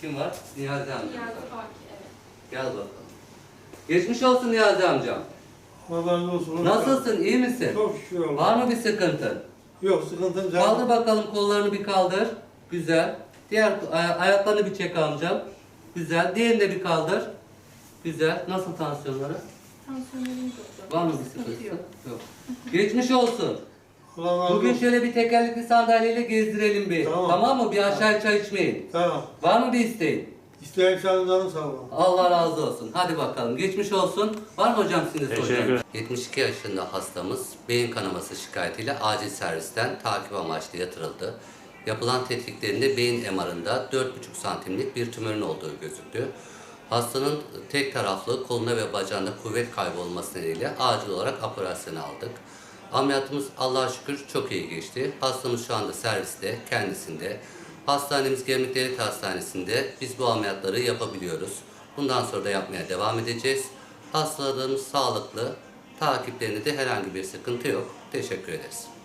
Kim var? Niyazi amca. Niyazi Baki, evet. Gel bakalım. Geçmiş olsun Niyazi amcam. Allah razı olsun. Nasılsın? iyi misin? Çok şükür Allah'a. Var mı bir sıkıntın? Yok sıkıntım yok. Kaldır bakalım kollarını bir kaldır. Güzel. Diğer ay- ayaklarını bir çek amcam. Güzel. Diğerini de bir kaldır. Güzel. Nasıl tansiyonları? Tansiyonlarımız yok. Var mı bir sıkıntı? Yok. Geçmiş olsun. Razı Bugün şöyle bir tekerlekli sandalyeyle gezdirelim bir. Tamam. Tamam mı? Bir aşağı çay içmeyin. Tamam. Var mı bir isteğin? İsteyen şahınların sağ olun. Allah razı olsun. Hadi bakalım. Geçmiş olsun. Var mı hocam sizin Teşekkür soracağınız? ederim. 72 yaşında hastamız beyin kanaması şikayetiyle acil servisten takip amaçlı yatırıldı. Yapılan tetkiklerinde beyin MR'ında 4,5 santimlik bir tümörün olduğu gözüktü. Hastanın tek taraflı koluna ve bacağında kuvvet kaybı olması nedeniyle acil olarak operasyonu aldık. Ameliyatımız Allah'a şükür çok iyi geçti. Hastamız şu anda serviste, kendisinde. Hastanemiz Gemlik Devlet Hastanesi'nde biz bu ameliyatları yapabiliyoruz. Bundan sonra da yapmaya devam edeceğiz. Hastalarımız sağlıklı, takiplerinde de herhangi bir sıkıntı yok. Teşekkür ederiz.